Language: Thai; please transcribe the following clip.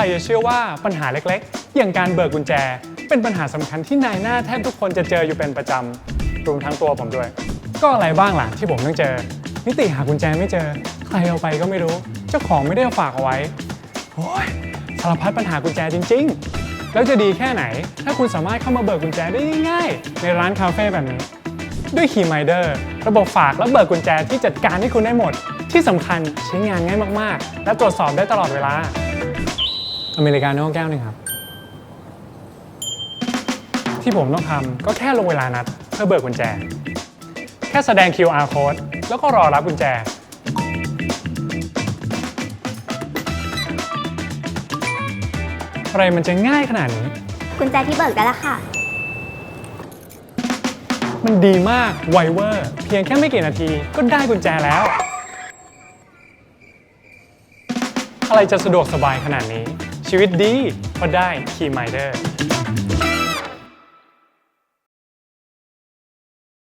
รจะเชื่อว่าปัญหาเล็กๆ อย่างการเบิกกุญแจ เป็นปัญหาสำคัญที่นายหน้าแทบทุกคนจะเจออยู่เป็นประจำรวมทั้งตัวผมด้วย ก็อะไรบ้างล่ะที่ผมต้องเจอ นิติหากุญแจไม่เจอ ใครเอาไปก็ไม่รู้ เจ้าของไม่ได้าฝากเอาไว้โอ้ยสารพัดปัญหากุญแจจริง ๆ แล้วจะดีแค่ไหน ถ้าคุณสามารถเข้ามาเบิกกุญแจได้ง่ายๆ ในร้านคาเฟ่แบบนี้ ด้วย Keyminder ระบบฝากและเบิกกุญแจที่จัดการให้คุณได้หมด ที่สำคัญใช้งานง่ายมากๆ และตรวจสอบได้ตลอดเวลา อเมริกาโน่แก้วหนึงครับ ที่ผมต้องทำก็แค่ลงเวลานัดเพื่อเบิกกุญแจ แค่แสดง QR code แล้วก็รอรับกุญแจ อะไรมันจะง่ายขนาดนี้ กุญแจที่เบิกได้แล้วค่ะ มันดีมากไวเวอร์เพียงแค่ไม่กี่นาทีก็ได้กุญแจแล้ว อะไรจะสะดวกสบายขนาดนี้ ชีวิตดีเพราะได้ Keyminder